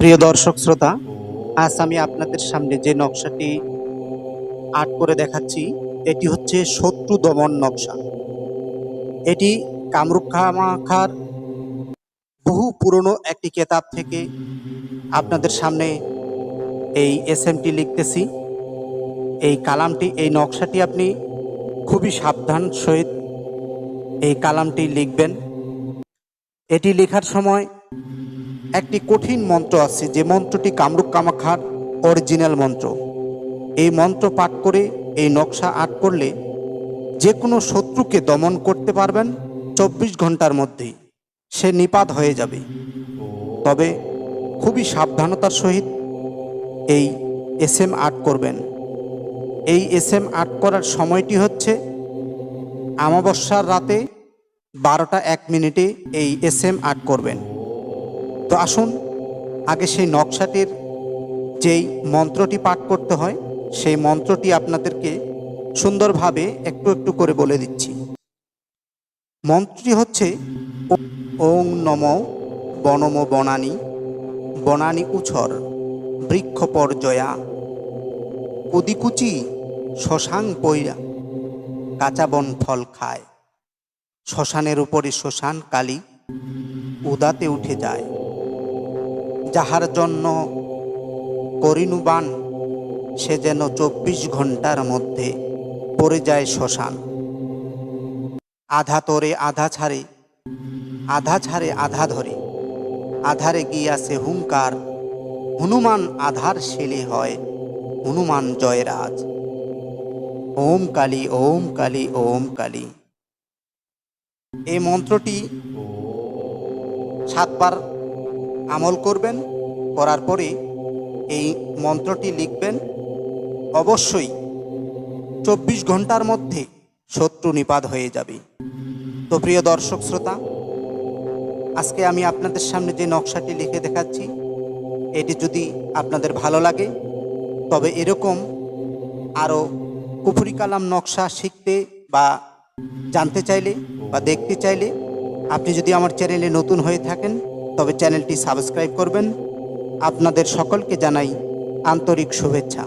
প্রিয় দর্শক শ্রোতা, আজ আমি আপনাদের সামনে যে নকশাটি আর্ট করে দেখাচ্ছি, এটি হচ্ছে শত্রু দমন নকশা। এটি কামরূপ খামাখার বহু পুরনো একটি কেতাব থেকে আপনাদের সামনে এই এস এসএমটি লিখতেছি। এই কালামটি, এই নকশাটি আপনি খুবই সাবধান সহিত এই কালামটি লিখবেন। এটি লেখার সময় একটি কঠিন মন্ত্র আছে, যে মন্ত্রটি কামরূপ কামাখার অরিজিনাল মন্ত্র। এই মন্ত্র পাঠ করে, এই নকশা আর্ট করলে যে কোনো শত্রুকে দমন করতে পারবেন চব্বিশ ঘণ্টার মধ্যেই সে নিপাত হয়ে যাবে। তবে খুবই সাবধানতার সহিত এই এস এম আর্ট করবেন। এই এস এম আর্ট করার সময়টি হচ্ছে আমাবস্যার রাতে বারোটা এক মিনিটে এই এস এম আর্ট করবেন। তো আসুন, আগে সেই নকশাটির যেই মন্ত্রটি পাঠ করতে হয়, সেই মন্ত্রটি আপনাদেরকে সুন্দরভাবে একটু একটু করে বলে দিচ্ছি। মন্ত্রটি হচ্ছে, ওং নম বনম বনানী বনানী উছর, বৃক্ষ পর্জয়া কুদিকুচি শ্মশাং পৈরা, কাঁচা বন ফল খায়। শ্মশানের উপরে শ্মশান কালী, উদাতে উঠে যায়। যাহার জন্য করিনুবান সে যেন চব্বিশ ঘণ্টার মধ্যে পড়ে যায় শ্মশান। আধা তরে, আধা ছাড়ে আধা ছাড়ে, আধা ধরে। আধারে গিয়াছে হুঙ্কার, হনুমান আধার শেলে হয়, হনুমান জয়রাজ। ওম কালী ওম কালী ওম কালী। এই মন্ত্রটি সাতবার আমল করবেন, করার পরে এই মন্ত্রটি লিখবেন, অবশ্যই চব্বিশ ঘণ্টার মধ্যে শত্রু নিপাত হয়ে যাবে। তো প্রিয় দর্শক শ্রোতা, আজকে আমি আপনাদের সামনে যে নকশাটি লিখে দেখাচ্ছি, এটি যদি আপনাদের ভালো লাগে, তবে এরকম আরও কুফুরি কালাম নকশা শিখতে বা জানতে চাইলে বা দেখতে চাইলে, আপনি যদি আমার চ্যানেলে নতুন হয়ে থাকেন তবে চ্যানেলটি সাবস্ক্রাইব করবেন। আপনাদের সকলকে জানাই আন্তরিক শুভেচ্ছা।